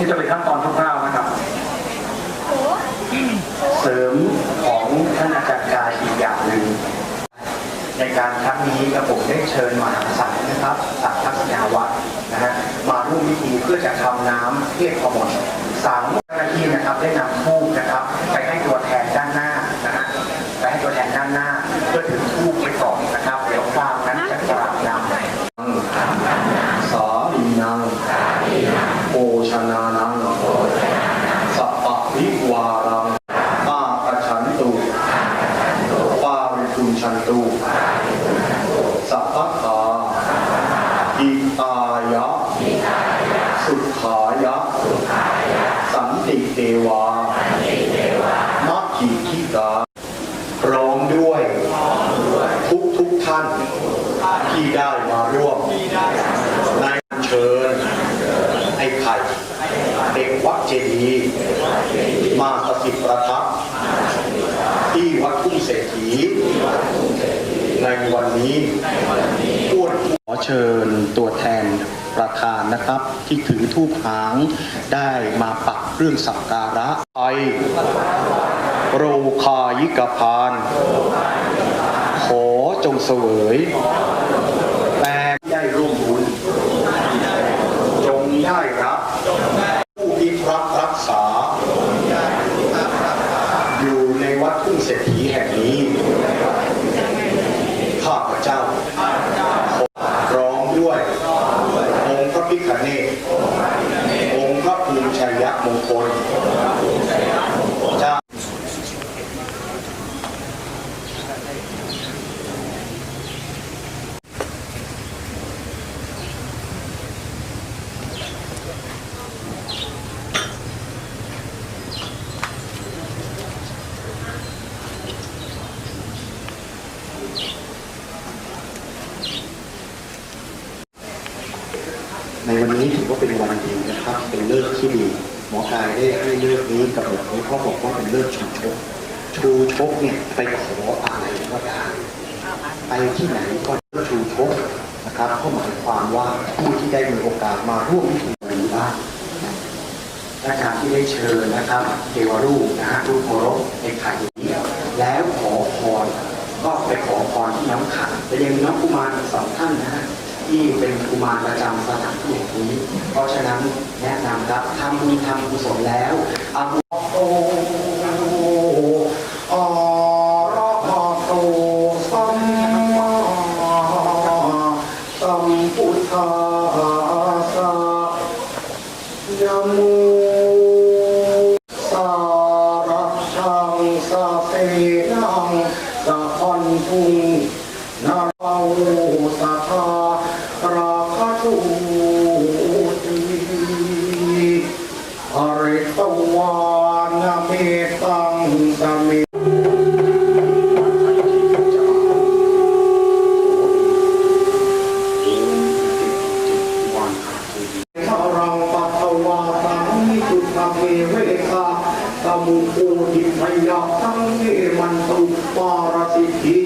นี่จะเป็นขั้นตอนคร่าวๆนะครับ เสริมของท่านอาจารย์กายอีกอย่างหนึ่งในการครั้งนี้กระผมได้เชิญมหาสังนะครับสังทัศยาวัดนะฮะมาร่วมพิธีเพื่อจะทำน้ำเทพพมลสังเจ้าหน้าที่นะครับได้นำทูบนะครับ ไปให้ตัวแทนด้านหน้านะฮะไปให้ตัวแทนด้านหน้า เพื่อถือทูบไปก่อนนะครับเดี๋ยวคราวนั้นจะกราบนำสาลีนังโอชนานังสัพพะวิวารังอาปะชันตุ ปาริ คุณชันตุ สัพพะทาอิตายะ สุขายะ สันติเทวา มัคคิทิกาพร้อมด้วย ทุกทุกท่าน ที่ได้มาร่วม ในเชิญไอ้ไข่เด็กวัดเจดีย์มาสถิตประทับ ที่วัดทุ่งเศรษฐี ในวันนี้อ้วนขอเชิญ ตัวแทนประธานนะครับ ที่ถือทูปหางได้มาปักเครื่องสักการะไอโรคายิกพานขอจงเสวยแต่ได้ร่วมบุญ จงได้รับ ผู้พิทักษ์รักษา อยู่ในวัดทุ่งเศรษฐีแห่งนี้ ข้าพเจ้าพร้อมด้วย องค์พระพิฆเนศองค์พระภูมิชัยมงคลเจ้า ในวันนี้ถือว่าเป็นวันดีนะครับ เป็นเลิกษ์ที่ดี หมอกายได้ให้เลิกษ์นี้กับหลวงพ่อบอกว่าเป็นเลิกษ์ชูชก ชูชกเนี่ยไปขออะไรก็ได้ ไปที่ไหนก็ชูชกนะครับก็หมายความว่าผู้ที่ได้มีโอกาสมาร่วมพิธีนี้บ้างอาจารที่ได้เชิญนะครับเทวรูปนะฮะรูปเครพในไข่นี้แล้วขอพรก็ไปขอพรที่น้ำขังแต่ยังมีน้องกุมารสองท่านนะฮะที่เป็นกุมารประจำสถานที่แห่งนี้ เพราะฉะนั้นแนะนำครับทำบุญทำกุศลแล้วอาภุโต นาสังเ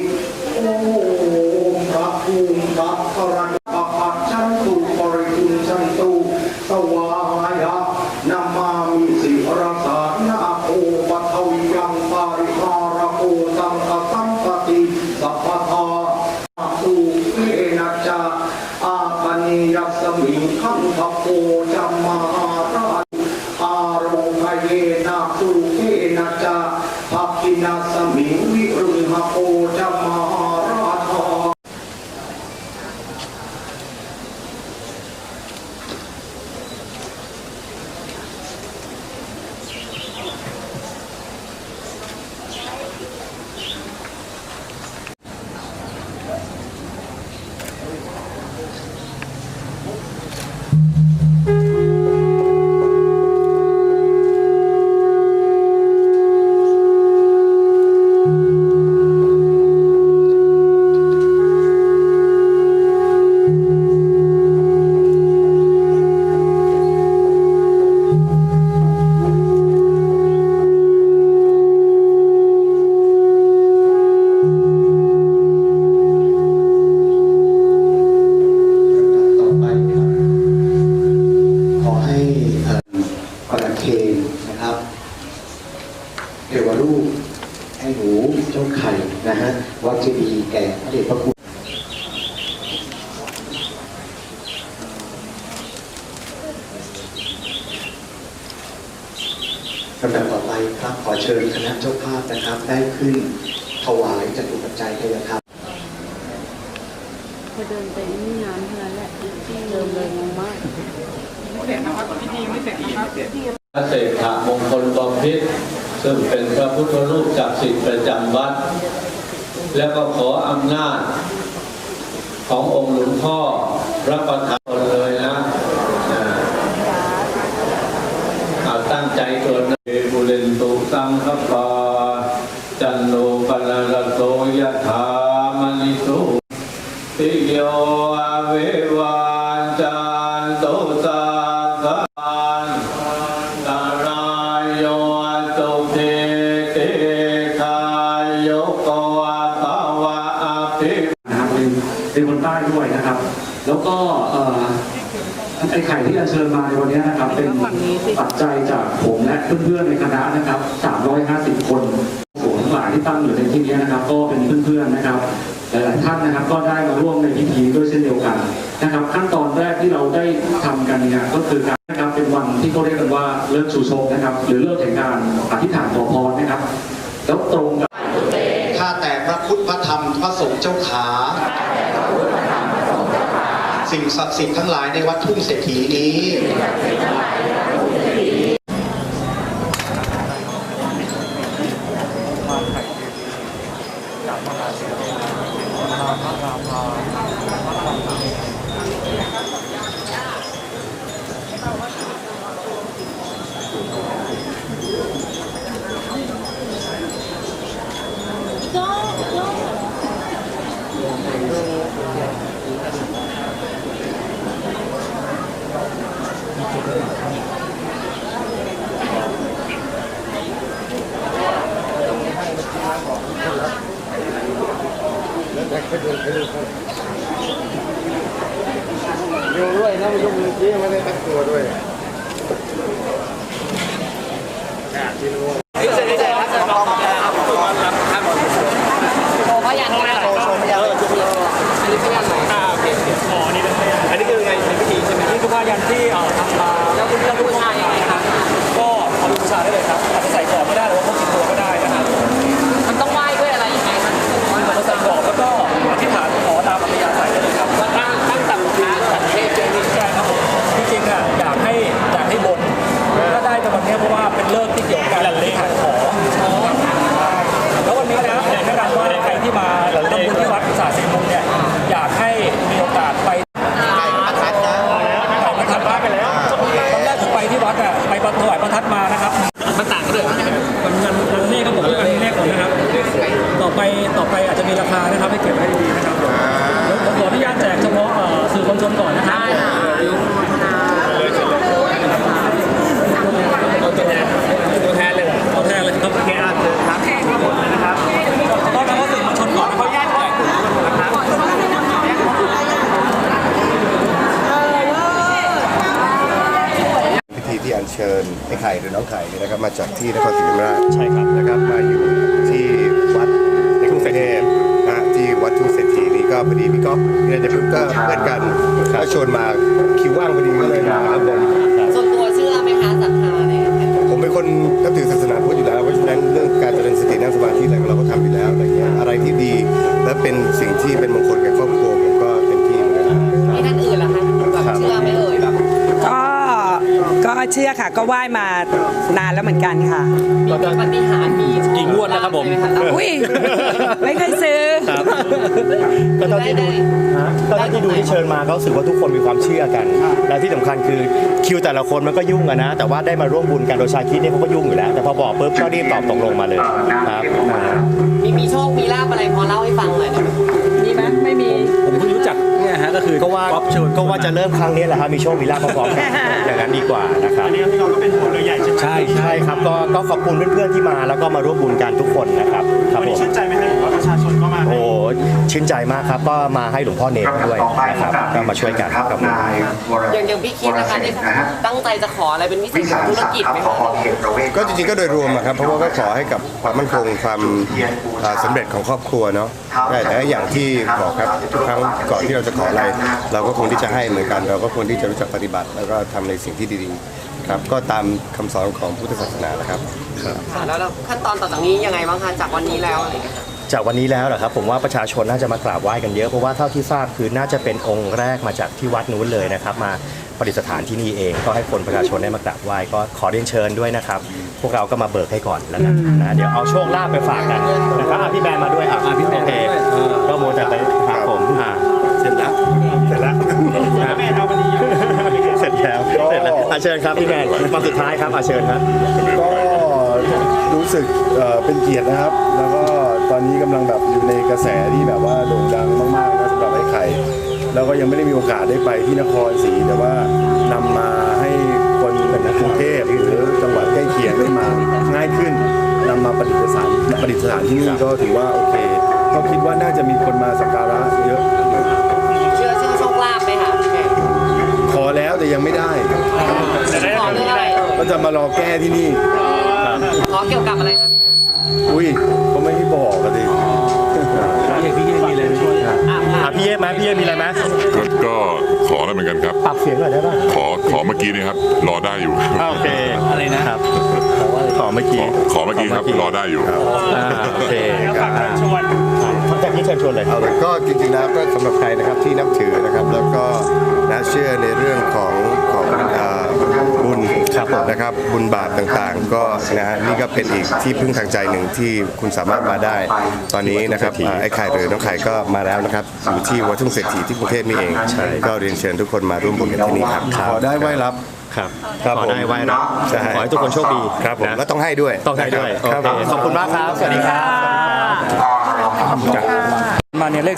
ายจตุปัจจัยทายธรรมพอเดินไปนี่น้ำเท่านั้นแหละเดินเลยงงมากพระเศรษฐมงคลบพิตรซึ่งเป็นพระพุทธรูปศักดิ์สิทธิ์ประจำวัด แล้วก็ขออำนาจขององค์หลวงพ่อรับประทานเลยนะอ่าเอาตั้งใจตัวนะเอบุเรนตุสังคปา จันโนปนรโสยถามณิโส ติโยอาเววานจันโตสาคานตารายโยตุเทเตคายโยโกอาภาวะอาภิ นะครับ เป็นเป็นคนใต้ด้วยนะครับ แล้วก็เอ่อไอ้ไข่ที่อัญเชิญมาในวันนี้นะครับ เป็นปัจจัยจากผมและเพื่อนๆในคณะนะครับ 350 คนส่วนทั้งหลายที่ตั้งอยู่ในที่นี้นะครับ ก็เป็นเพื่อนๆนะครับ หลายๆท่านนะครับก็ได้มาร่วมในพิธีด้วยเช่นเดียวกันนะครับขั้นตอนแรกที่เราได้ทำกันเนี่ยก็คือการนะครับเป็นวันที่เขาเรียกกันว่าเลิกชูชกนะครับ หรือเลิกแห่งการอธิษฐานขอพรนะครับ แล้วตรงกับข้าแต่พระพุทธพระธรรมพระสงฆ์เจ้าขาสิ่งศักดิ์สิทธิ์ทั้งหลายในวัดทุ่งเศรษฐีนี้นี้คือไงในพิธีใช่ไหมนี่คือผ้ายันที่เอ่อทำมาแล้วคุณแล้วคุณชายยังไงครับก็เอาไปบูชาได้เลยครับอาจจะใส่กรอบก็ได้หรือว่าพกติดตัวก็ได้นะครับ มันต้องไหว้ด้วยอะไรยังไงมัน เราใส่กรอบแล้วก็อธิษฐานขอตามอัธยาศัยได้เลยครับ ว่าตั้งตั้งสัมภาสังเทศเจดีย์ ใช่ครับผมจริงๆอะอยากให้อยากให้บนก็ได้แต่วันนี้เพราะว่าเป็นเลิกที่เกี่ยวกับการเลขขอแล้ววันนี้นะอยากแนะนำว่าใครที่มาทำบุญที่วัดศาสตร์เซมุงเนี่ยอยากให้มีโอกาสไป ไก่ประทัดมาไปแล้วตอนแรกผมไปที่วัดอะไปถวายประทัดมานะครับ มันต่างกันเลย มันเงินเงินเลขครับผมเงินเลขผมนะครับ ต่อไปอไปอาจจะมีราคานะครับให้เก็บไว้ดีๆ ชวนมาคิวว่างพอดี ชื่อค่ะ ก็ไหว้มานานแล้วเหมือนกันค่ะ มีปฏิหารย์มีกี่งวดแล้วครับผม อุ้ยไม่เคยซื้อ ก็เท่าที่ดูก็เท่าที่ดูที่เชิญมาก็รู้สึกว่าทุกคนมีความเชื่อกัน และที่สำคัญคือคิวแต่ละคนมันก็ยุ่งอะนะ แต่ว่าได้มาร่วมบุญกันโดยชาคิดเนี่ยเขาก็ยุ่งอยู่แล้ว แต่พอบอกปุ๊บก็รีบตอบตกลงมาเลยครับอ่ามีมีโชค มีลาบอะไรพอเล่าให้ฟังหน่อยได้ไหมมีไหมไม่ คือก็ว่าก๊อฟเชิญ ก็ว่าจะเริ่มครั้งนี้แหละครับมีโชคมีลาภพร้อมๆกันอย่างนั้นดีกว่านะครับ อันนี้พี่น้องก็เป็นหัวเรือใหญ่ใช่ไหมใช่ใช่ครับก็ก็ขอบคุณเพื่อนๆที่มา แล้วก็มาร่วมบุญกันทุกคนนะครับครับผมชื่นใจไหมครับประชาชนก็มาโอ้ชื่นใจมากครับก็มาให้หลวงพ่อเนรด้วยนะครับก็มาช่วยกันครับผม นายวรอย่างอย่างพี่คิดนะคะได้นะฮะตั้งใจจะขออะไรเป็นพิเศวิษสากับหธุรศักกิจดิ์ครับไหมผคะอเขตประเวศ ก็จริงๆก็โดยรวมอะครับเพราะว่าก็ขอให้กับความมั่นคงความอ่าสำเร็จของครอบครัวเนาะใช่แต่อย่างที่บอกครับทุกครั้งก่อนที่เราจะขออะไรเราก็ควรที่จะให้เหมือนกัน เราก็ควรที่จะรู้จักปฏิบัติ แล้วก็ทำในสิ่งที่ดีๆครับก็ตามคำสอนของพุทธศาสนาแหละครับค่ะแล้วแล้วขั้นตอนต่อจากนี้ยังไงบ้างคะจากวันนี้แล้วอะไรอย่างเงี้ยค่ะจากวันนี้แล้วเหรอครับผมว่าประชาชนน่าจะมากราบไหว้กันเยอะเพราะว่าเท่าที่ทราบคือน่าจะเป็นองค์แรกมาจากที่วัดนู้นเลยนะครับ มาประดิษฐานที่นี่เอง ก็ให้คนประชาชนได้มากราบไหว้ก็ขอเรียนเชิญด้วยนะครับ พวกเราก็มาเบิกให้ก่อนแล้วกันนะเดี๋ยวเอาโชคลาภไปฝากกันนะครับอะพี่แบนมาด้วยอะพี่แบนโอเคก็โมวแต่ไปหาผมอะเสร็จแล้ว เสร็จแล้ว แม่เอาวันนี้เสร็จแล้ว เสร็จแล้วอะเชิญครับพี่แบนมาสุดท้ายครับอะเชิญครับ ก็รู้สึกเอ่อเป็นเกียรตินะครับ แล้วก็ตอนนี้กำลังแบบอยู่ในกระแสที่แบบว่าโด่งดังมากๆนะสำหรับไอ้ไข่ แล้วก็ยังไม่ได้มีโอกาสได้ไปที่นครศรีแต่ว่านำมาให้คนในกรุงเทพหรือจังหวัดใกล้เคียงได้มาง่ายขึ้นนำมาประดิษฐานประดิษฐานที่นี่ก็ถือว่าโอเค ก็คิดว่าน่าจะมีคนมาสักการะเยอะ เชื่อเชื่อโชคลาภไหมคะพี่แม่ ข อแล้วแต่ยังไม่ได้ขอเรื่องอะไรเอ่ยก็จะมารอแก้ที่นี่ ขอเกี่ยวกับอะไรคะพี่แม่อุ้ยเขาไม่ให้บอกกันดิอะอะพี่เย่ไหมพี่เย่มีอะไรไหมก็ขอแล้วเหมือนกันครับ ปรับเสียงหน่อยได้ป่ะขอขอเมื่อกี้นี่ครับ รอได้อยู่อะโอเค อะไรนะครับ ขอเมื่อขกี้อขอเมื่อกี้ครับ รอได้อยู่อ่าโอเคครับ ชวนจากนี้เชิญชวนเลยเอาเลยก็จริงๆแล้วก็สำหรับใครนะครับที่นับถือนะครับแล้วก็นะเชื่อในเรื่องของของอ่าบุญครับผม นะครับบุญบาปต่างๆ ก็นะฮะนี่ก็เป็นอีกที่พึ่งทางใจหนึ่งที่คุณสามารถมาได้ ตอนนี้นะครับอ่าไอ้ไข่หรือน้องไข่ก็มาแล้วนะครับอยู่ที่วัดทุ่งเศรษฐีที่กรุงเทพนี่เองก็เรียนเชิญทุกคนมาร่วมบุญกันที่นี่ครับ ขอได้ไหว้รับ ครับครับขอผมได้ไว้นะใช่ ขอให้ทุกคนโชคดีครับผมนะแล้วต้องให้ด้วยต้องให้ด้วยโอเคขอบคุณมากครับ สวัสดีครับ มาเนี่ยเลข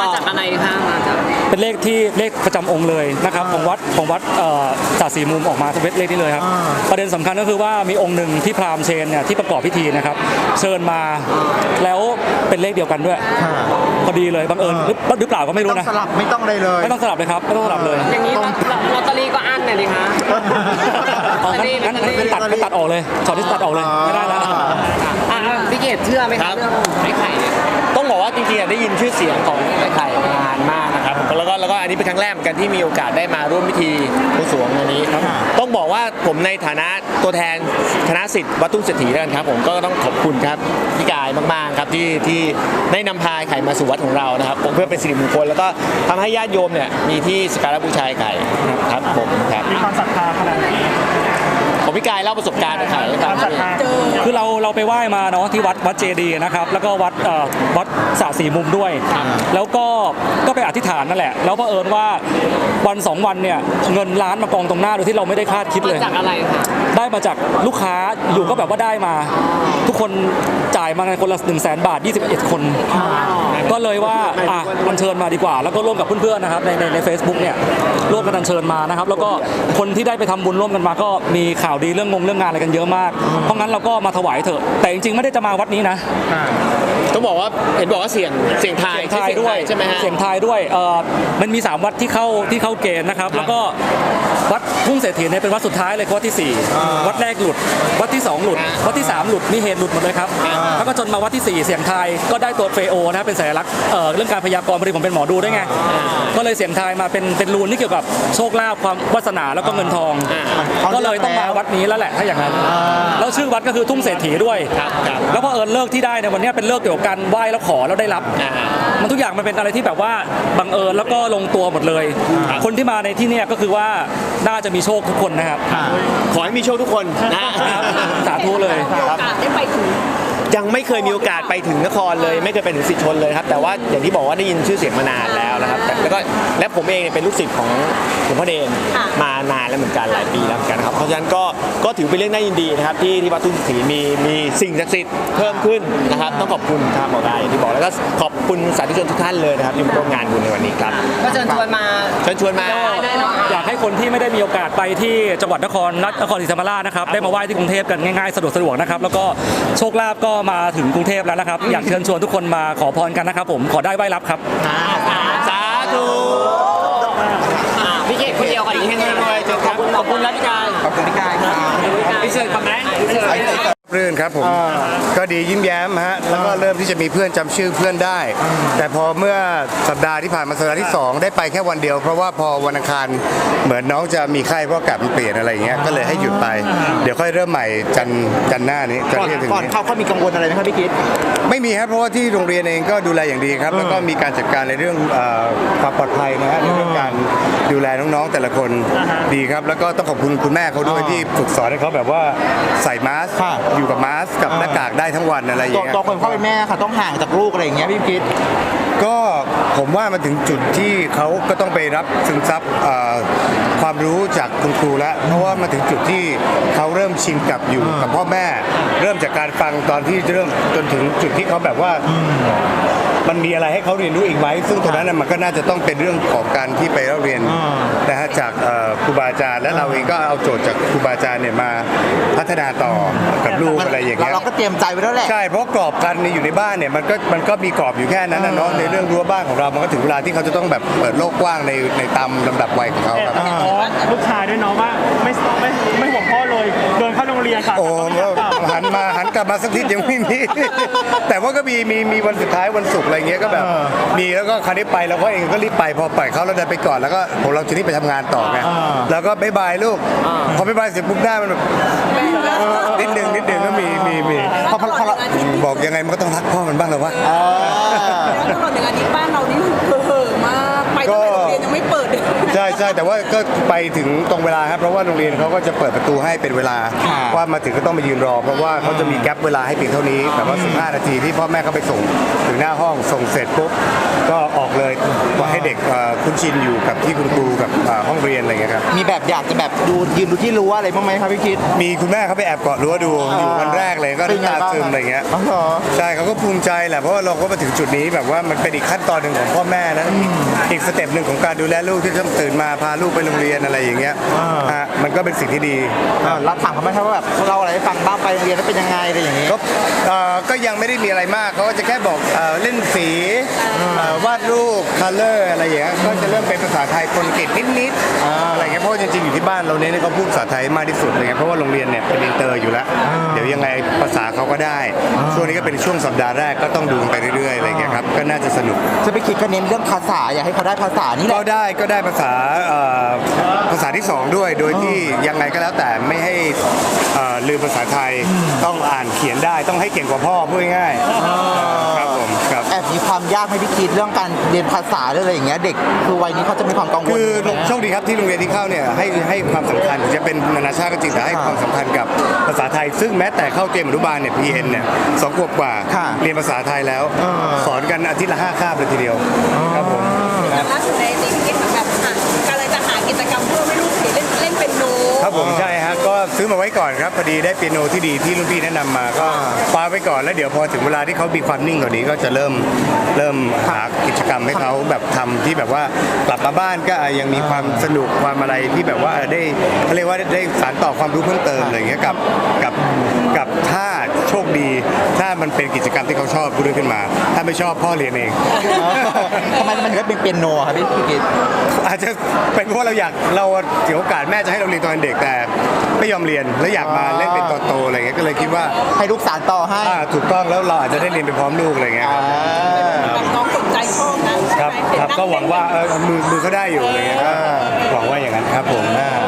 มาจากอะไรคะมาจาก17เป็นเลขที่เลขประจำองค์เลยนะครับของวัดของวัดเอ่อศาสตร์สีมุมออกมาเป็นเลขนี้เลยครับ ประเด็นสำคัญก็คือว่ามีองค์หนึ่งที่พราหมณ์เชนเนี่ยที่ประกอบพิธีนะครับเชิญมาแล้วเป็นเลขเดียวกันด้วยพอดีเลยบังเอิญหรือหรือเปล่าก็ไม่รู้นะ สลับไม่ต้องเลยเลย ไม่ต้องสลับเลยครับไม่ต้องสลับเลยอย่างนี้ลอตลอตเตอรี่ก็อั้นเลยดิคะ เอางั้นงั้นงั้นงั้นตัดงั้นตัดออกเลยช็อตที่ตัดออกเลยไม่ได้ ยินชื่อเสียงของไอ้ไข่มานานมากนะครับแล้วก็แล้วก็อันนี้เป็นครั้งแรกเหมือนกันที่มีโอกาสได้มาร่วมพิธีบวงสรวงในนี้ครับต้องบอกว่าผมในฐานะตัวแทนคณะสิทธิ์วัดทุ่งเศรษฐีแล้วกันครับ ผมก็ต้องขอบคุณครับพี่กายมากๆครับที่ที่ได้นำพาไอ้ไข่มาสู่วัดของเรานะครับผมเพื่อเป็นสิริมงคลแล้วก็ทำให้ญาติโยมเนี่ยมีที่สักการะบูชาไอ้ไข่ครับผมครับ มีความศรัทธาขนาดไหนผม พี่กายเล่าประสบการณ์ไอ้ไข่ให้ฟังนิดนึงคือเราเราไปไหว้มาเนาะที่วัดวัดเจดีย์นะครับ แล้วก็วัดเอ่อวัดสระสีมุมด้วย แล้วก็ก็ไปอธิษฐานนั่นแหละ แล้วเผอิญว่าวันสองวันเนี่ยเงินล้านมากองตรงหน้าโดยที่เราไม่ได้คาดคิดเลยมาจากอะไรคะได้มาจากลูกค้าอยู่ก็แบบว่าได้มา ทุกคนจ่ายมากันคนละ1 0 0 0 0แบาท 21 คน ก็เลยว่าอะมันเชิญมาดีกว่า แล้วก็ร่วมกับเพื่อนๆนะครับในในในเฟซบุ๊กเนี่ยร่วมกันอัญเชิญมานะครับแล้วก็คนที่ได้ไปทำบุญร่วมกันมา ก็มีข่าวดีเรื่องงงเรื่องงานอะไรกันเยอะมาก เพราะงั้นเราก็มาถวายเถอะ แต่จริงๆไม่ได้จะมาวัดนี้นะต้องบอกว่าเห็นบอกว่าเสียงเสียงทายเสียงทายด้วยใช่ไหมฮะเสียงทายด้วยเอ่อมันมี 3 วัดที่เข้าที่เข้าเกณฑ์นะครับ แล้วก็วัดทุ่งเศรษฐีเนี่ยเป็นวัดสุดท้ายเลยวัดที่ 4 วัดแรกหลุด วัดที่ 2 หลุด วัดที่ 3 หลุดมีเหตุหลุดหมดเลยครับแล้วก็จนมาวัดที่ 4 เสียงทายก็ได้ตัวเฟโอนะเป็นสัญลักษณ์เอ่อเรื่องการพยากรณ์พอดีผมเป็นหมอดูด้วยไงก็เลยเสียงทายมาเป็นเป็นรูนที่เกี่ยวกับโชคลาภความวาสนาแล้วก็เงินทองก็เลยต้องมาวัดนี้แล้วแหละถ้าอย่างนั้น แล้วชื่อวัดก็คือทุ่งเศรษฐีด้วย ครับครับ แล้วพอเผอิญเลิกที่ได้ในวันเนี้ยเป็นเลิกเกี่ยวกับการไหว้แล้วขอแล้วได้รับ อ่า มันทุกอย่างมันเป็นอะไรที่แบบว่าบังเอิญแล้วก็ลงตัวหมดเลย คนที่มาในที่เนี่ยก็คือว่าน่าจะมีโชคทุกคนนะครับ ขอให้มีโชคทุกคนนะ ครับสาธุเลย โอกาสได้ไปถึง ยังไม่เคยมีโอกาสไปถึงนครเลย ไม่เคยไปถึงสิทธิชนเลยครับแต่ว่าอย่างที่บอกว่าได้ยินชื่อเสียงมานานแล้วนะครับแต่แล้วก็และผมเองเนี่ยเป็นลูกศิษย์ของหลวงพ่อเดนมานานแล้วเหมือนกันหลายปีแล้วเหมือนกันครับเพราะฉะนั้นก็ก็ถือเป็นเรื่องน่ายินดีนะครับที่ที่วัดทุ่งศรีมีมีสิ่งศักดิ์สิทธิ์เพิ่มขึ้นนะครับต้องขอบคุณครับหมอได้อย่างที่บอกแล้วก็ขอบคุณสาธุชนทุกท่านเลยนะครับที่มาร่วมงานบุญในวันนี้ครับก็เชิญชวนมาเชิญชวนมาได้เนาะอยากให้คนที่ไม่ได้มีโอกาสไปที่จังหวัดนครนครศรีธรรมราชนะครับได้มาไหว้ที่กรุงเทพกันง่ายๆสะดวกสะดวกนะครับแล้วก็โชคลาภก็มาถึงกรุงเทพแล้วนะครับ อยากเชิญชวนทุกคนมาขอพรกันนะครับผมขอได้ไหว้รับครับ สาธุอ่าพี่เอกคนเดียวก่อนอีกให้ด้วยเลยเชิญครับขอบคุณครับพี่กายขอบคุณพี่กายครับพี่เชิญครับไหมพี่เชิญ รื่นครับผมก็ดียิ้มแย้มฮะแล้วก็เริ่มที่จะมีเพื่อนจำชื่อเพื่อนได้ แต่พอเมื่อสัปดาห์ที่ผ่านมาสัปดาห์ที่ 2 ได้ไปแค่วันเดียว เพราะว่าพอวันอังคารเหมือนน้องจะมีไข้เพราะอากาศมันเปลี่ยนอะไรอย่างเงี้ยก็เลยให้หยุดไป เดี๋ยวค่อยเริ่มใหม่จันจันหน้านี้จันที่ถึงก่อนนี้เข้าเขามีกังวลอะไรไหมครับพี่กิ๊ดไม่มีครับเพราะว่าที่โรงเรียนเองก็ดูแลอย่างดีครับแล้วก็มีการจัดการในเรื่องความปลอดภัยนะฮะในเรื่องการ ดูแลน้องๆแต่ละคนดีครับ แล้วก็ต้องขอบคุณคุณแม่เขาด้วยที่ฝึกสอนให้เขาแบบว่าใส่มาสก์อยู่กับมาสก์กับหน้ากากได้ทั้งวันอะไรอย่างตัวเงี้ยตัวคนพ่อเป็นแม่ค่ะต้องห่างจากลูกอะไรอย่างเงี้ยพี่กิ๊ดก็ผมว่ามันถึงจุดที่เขาก็ต้องไปรับซึมซับเอ่อความรู้จากคุณครูแล้ว เพราะว่ามาถึงจุดที่เขาเริ่มชินกับอยู่กับพ่อแม่ เริ่มจากการฟังตอนที่เริ่มจนถึงจุดที่เขาแบบว่า มันมีอะไรให้เขาเรียนรู้อีกไหมซึ่งตรงนั้นน่ะมันก็น่าจะต้องเป็นเรื่องของการที่ไปเล่าเรียนนะฮะจากเอ่อครูบาอาจารย์และเราเองก็เอาโจทย์จากครูบาอาจารย์เนี่ยมาพัฒนาต่อกับลูกอะไรอย่างเงี้ย เราก็เตรียมใจไว้แล้วแหละ ใช่เพราะกรอบการอยู่ในบ้านเนี่ยมันก็มันก็มีกรอบอยู่แค่นั้นนะเนาะในเรื่องรั้วบ้านของเรามันก็ถึงเวลาที่เขาจะต้องแบบเปิดโลกกว้างในในตามลำดับวัยของเขาครับลูกชายด้วยเนาะว่าไม่ไม่ไม่ห่วงพ่อเลยเดินเข้าโรงเรียนค่ะโอ้ หันมาหันกลับมาสักทียังไม่มี แต่ว่าก็มีมีมีวันสุดท้ายวันศุกร์อะไรเงี้ยก็แบบมีแล้วก็คราวนี้ไปเราก็เองก็รีบไปพอปล่อยเขาเราเดินไปก่อนแล้วก็ผมเราจะรีบไปทำงานต่อไงแล้วก็บายบายลูกพอบายบายเสร็จปุ๊บหน้ามันแบบนิดนึงนิดนึงก็มีมีมีพอพอพอบอกยังไงมันก็ต้องรักพ่อมันบ้างเหรอวะแล้วตลอดหนึ่งอาทิตย์บ้า ยนยังไม่เปิดเลยใช่ใช่แต่ว่าก็ไปถึงตรงเวลาครับ เพราะว่าโรงเรียนเขาก็จะเปิดประตูให้เป็นเวลา ว่ามาถึงก็ต้องมายืนรอ เพราะว่าเขาจะมีแกลบเวลาให้เพียงเท่านี้แบบว่า 15 นาทีที่พ่อแม่เขาไปส่งถึงหน้าห้องส่งเสร็จปุ๊บก็ออกเลยว่าให้เด็กเอ่อคุ้นชินอยู่กับที่คุณครูกับเอ่อห้องเรียนอะไรอย่างเงี้ยครับ มีแบบอยากจะแบบดูยืนดูที่รั้วอะไรบ้างไหมครับพี่กิ๊ดมีคุณแม่เขาไปแอบเกาะรั้วดูอยู่วันแรกเลยก็เป็นไงน้ำตาบ้างซึมอะไรเงี้ย อ๋อเหรอ ใช่เขาก็ภูมิใจแหละเพราะว่าเราก็มาถึงจุดนี้แบบว่ามันเป็นอีกขั้นตอนหนึ่งของพ่อแม่นะอีกอีกสเต็ปหนึ่งของการดูแลลูกที่ต้องตื่นมาพาลูกไปโรงเรียนอะไรอย่างเงี้ยฮะมันก็เป็นสิ่งที่ดี อ่ารับถามเขาไหมครับว่าแบบเราอะไรให้ฟังบ้างไปโรงเรียนแล้วเป็นยังไงอะไรอย่างเงี้ยก็เอ่อก็ยังไม่ได้มีอะไรมากเขาก็จะแค่บอกเอ่อเล่นสีเอ่อวาดรูปคัลเลอร์อะไรอย่างเงี้ยก็จะเริ่มเป็นภาษาไทยคนอังกฤษนิดๆอะไรเงี้ยเพราะว่าจริงๆอยู่ที่บ้านเราเน้นให้เขาพูดภาษาไทยมากที่สุดอะไรเงี้ยเพราะว่าโรงเรียนเนี่ยเป็นอินเตอร์อยู่แล้ว เดี๋ยวยังไงภาษาเขาก็ได้ ช่วงนี้ก็เป็นช่วงสัปดาห์แรกก็ต้องดูกันไปเรื่อยๆอะไรเงี้ยครับก็น่าจะสนุก จะไปคิดก็เน้นเรื่องภาษาอยากให้เขาได้ภาษานี่แหก็ละได้ก็ได้ภาษาภาษาที่สองด้วย โดยที่ยังไงก็แล้วแต่ไม่ให้ลืมภาษาไทยต้องอ่านเขียนได้ต้องให้เก่งกว่าพ่อพูดง่ายครับผม มีความยากไหมพี่กิ๊ดเรื่องการเรียนภาษาหรืออะไรอย่างเงี้ยเด็กคือวัยนี้เขาจะมีความกังวลคือไหม โชคดีครับที่โรงเรียนที่เข้าเนี่ยให้ให้ความสำคัญถึงจะเป็นนานาชาติก็จริงแต่ให้ความสำคัญกับภาษาไทย ซึ่งแม้แต่เข้าเตรียมอนุบาลเนี่ย PN เนี่ยสองขวบกว่าค่ะเรียนภาษาไทยแล้วสอนกันอาทิตย์ละห้าคาบเลยทีเดียวครับผมล่าสุดในนี้พี่กิ๊กเหมือนแบบอะกำลังจะหากิจกรรมเพิ่มให้ลูกเล่นเล่นเป็นโน ครับผมใช่ฮะก็ ซื้อมาไว้ก่อนครับพอดีได้เปียโนที่ดีที่รุ่นพี่แนะนำมาก็คว้าไว้ก่อนแล้วเดี๋ยวพอถึงเวลาที่เขามีความนิ่งกว่านี้ก็จะเริ่มเริ่มหากิจกรรมให้เขาแบบทำที่แบบว่ากลับมาบ้านก็ยังมีความสนุกความอะไรที่แบบว่าได้เขาเรียกว่าได้สานต่อความรู้เพิ่มเติมอะไรอย่างเงี้ยกับกับกับถ้าโชคดี ถ้ามันเป็นกิจกรรมที่เขาชอบพูดขึ้นมา ถ้าไม่ชอบพ่อเรียนเอง ทำไมมันถึงได้เป็นเปียโนครับพี่กิ๊ดอาจจะเป็นเพราะว่าเราอยากเราเสียโอกาสแม่จะให้เราเรียนตอนเด็กแต่ ไม่ยอมเรียนแล้วอยากมาเล่นเป็นตอนโตอะไรเงี้ยก็เลยคิดว่าให้ลูกสารต่อให้อ่าถูกต้องแล้วเราอาจจะได้เรียนไปพร้อมลูกอะไรเงี้ยครับแบบน้องสนใจชอบนะครับใช่ไมครับก็หวังว่าเออมือมือเขาได้อยู่อะไรเงี้ยก็หวังว่าอย่างนั้นครับผมโอเคครับ